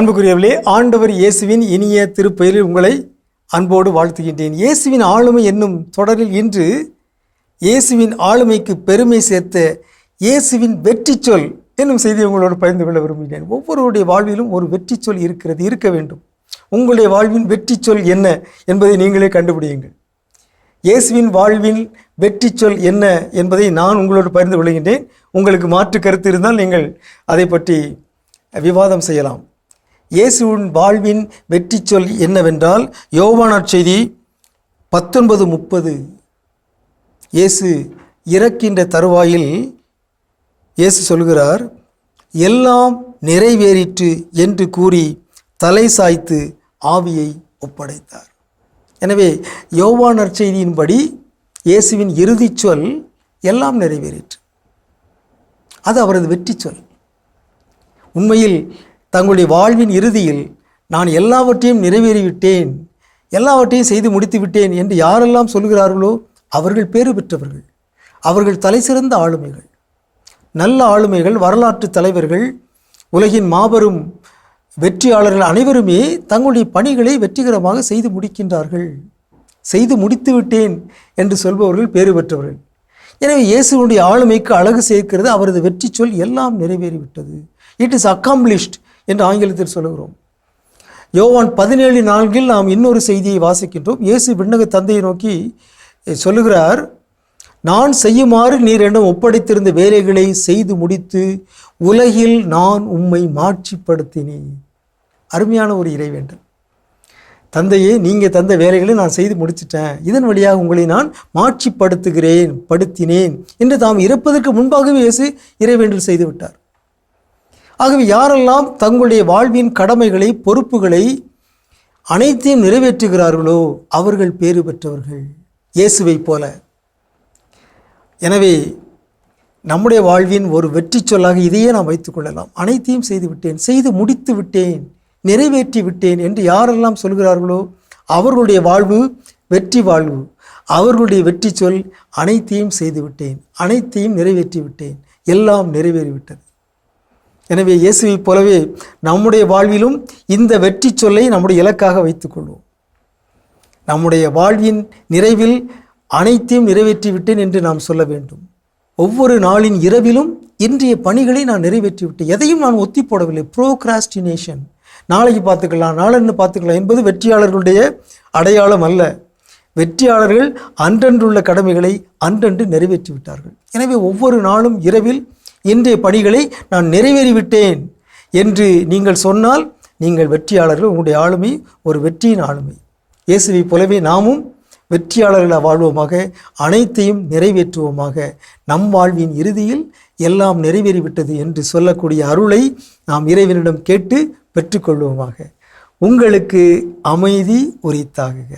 அன்புக்குரியவர்களே ஆண்டவர் இயேசுவின் இனிய திருப்பெயரில் உங்களை அன்போடு வாழ்த்துகின்றேன். இயேசுவின் ஆளுமை என்னும் தொடரில் இன்று இயேசுவின் ஆளுமைக்கு பெருமை சேர்த்த இயேசுவின் வெற்றி சொல் என்னும் செய்தி உங்களோடு பகிர்ந்து கொள்ள விரும்புகிறேன். ஒவ்வொருவருடைய வாழ்விலும் ஒரு வெற்றி சொல் இருக்கிறது இருக்க வேண்டும். உங்களுடைய வாழ்வின் வெற்றி சொல் என்ன என்பதை நீங்களே கண்டுபிடியுங்கள். இயேசுவின் வாழ்வின் வெற்றி சொல் என்ன என்பதை நான் உங்களோடு பகிர்ந்து கொள்கின்றேன். உங்களுக்கு மாற்று கருத்து இருந்தால் நீங்கள் அதை பற்றி விவாதம் செய்யலாம். இயேசுவின் வாழ்வின் வெற்றி சொல் என்னவென்றால் யோவானார் செய்தி பத்தொன்பது முப்பது. இயேசு இறக்கின்ற தருவாயில் இயேசு சொல்கிறார் எல்லாம் நிறைவேறிற்று என்று கூறி தலை சாய்த்து ஆவியை ஒப்படைத்தார். எனவே யோவா நற்செய்தியின்படி இயேசுவின் இறுதிச் சொல் எல்லாம் நிறைவேறிற்று அது அவரது வெற்றி சொல். உண்மையில் தங்களுடைய வாழ்வின் இறுதியில் நான் எல்லாவற்றையும் நிறைவேறிவிட்டேன் எல்லாவற்றையும் செய்து முடித்து விட்டேன் என்று யாரெல்லாம் சொல்கிறார்களோ அவர்கள் பேறு பெற்றவர்கள். அவர்கள் தலைசிறந்த ஆளுமைகள். நல்ல ஆளுமைகள் வரலாற்று தலைவர்கள் உலகின் மாபெரும் வெற்றியாளர்கள் அனைவருமே தங்களுடைய பணிகளை வெற்றிகரமாக செய்து முடிக்கின்றார்கள். செய்து முடித்து விட்டேன் என்று சொல்பவர்கள் பேறு பெற்றவர்கள். எனவே இயேசுவனுடைய ஆளுமைக்கு அழகு சேர்க்கிறது அவரது வெற்றி சொல் எல்லாம் நிறைவேறிவிட்டது. இட் இஸ் அக்காம்ப்ளிஷ்ட் என்று ஆங்கிலத்தில் சொல்லுகிறோம். யோவான் பதினேழு நான்கில் நாம் இன்னொரு செய்தியை வாசிக்கின்றோம். இயேசு விண்ணக தந்தையை நோக்கி சொல்லுகிறார் நான் செய்யுமாறு நீர் என்னிடம் ஒப்படைத்திருந்த வேலைகளை செய்து முடித்து உலகில் நான் உம்மை மாட்சிப்படுத்தினேன். அருமையான ஒரு இறைவேண்டல். தந்தையே நீங்கள் தந்த வேலைகளை நான் செய்து முடிச்சிட்டேன். இதன் வழியாக உங்களை நான் மாட்சிப்படுத்துகிறேன் படுத்தினேன் என்று தாம் இறப்பதற்கு முன்பாகவே இயேசு இறைவேண்டல் செய்து விட்டார் ஆகவே யாரெல்லாம் தங்களுடைய வாழ்வின் கடமைகளை பொறுப்புகளை அனைத்தையும் நிறைவேற்றுகிறார்களோ அவர்கள் பேறு பெற்றவர்கள். இயேசுவைப் போல. எனவே நம்முடைய வாழ்வின் ஒரு வெற்றி சொல்லாக இதையே நாம் வைத்துக்கொள்ளலாம் அனைத்தையும் செய்து விட்டேன் செய்து முடித்து விட்டேன் நிறைவேற்றி விட்டேன் என்று யாரெல்லாம் சொல்கிறார்களோ அவர்களுடைய வாழ்வு வெற்றி வாழ்வு. அவர்களுடைய வெற்றி சொல் அனைத்தையும் செய்து விட்டேன் அனைத்தையும் நிறைவேற்றி விட்டேன் எல்லாம் நிறைவேறிவிட்டது. எனவே இயேசுவைப் போலவே நம்முடைய வாழ்விலும் இந்த வெற்றி சொல்லை நம்முடைய இலக்காக வைத்துக்கொள்வோம். நம்முடைய வாழ்வின் நிறைவில் அனைத்தையும் நிறைவேற்றி விட்டேன் என்று நாம் சொல்ல வேண்டும். ஒவ்வொரு நாளின் இரவிலும் இன்றைய பணிகளை நான் நிறைவேற்றி விட்டேன் எதையும் நான் ஒத்தி போடவில்லை. ப்ரோக்ராஸ்டினேஷன் நாளைக்கு பார்த்துக்கலாம் நாளன்னு பார்த்துக்கலாம் என்பது வெற்றியாளர்களுடைய அடையாளம் அல்ல. வெற்றியாளர்கள் அன்றன்றுள்ள கடமைகளை அன்றன்று நிறைவேற்றி விட்டார்கள் எனவே ஒவ்வொரு நாளும் இரவில் இன்றைய பணிகளை நான் நிறைவேறிவிட்டேன் என்று நீங்கள் சொன்னால் நீங்கள் வெற்றியாளர்கள் உங்களுடைய ஆளுமை ஒரு வெற்றியின் ஆளுமை. இயேசுவை போலவே நாமும் வெற்றியாளர்களாக வாழ்வோமாக அனைத்தையும் நிறைவேற்றுவோமாக. நம் வாழ்வின் இறுதியில் எல்லாம் நிறைவேறிவிட்டது என்று சொல்லக்கூடிய அருளை நாம் இறைவனிடம் கேட்டு பெற்றுக்கொள்வோமாக. உங்களுக்கு அமைதி உரித்தாகுக.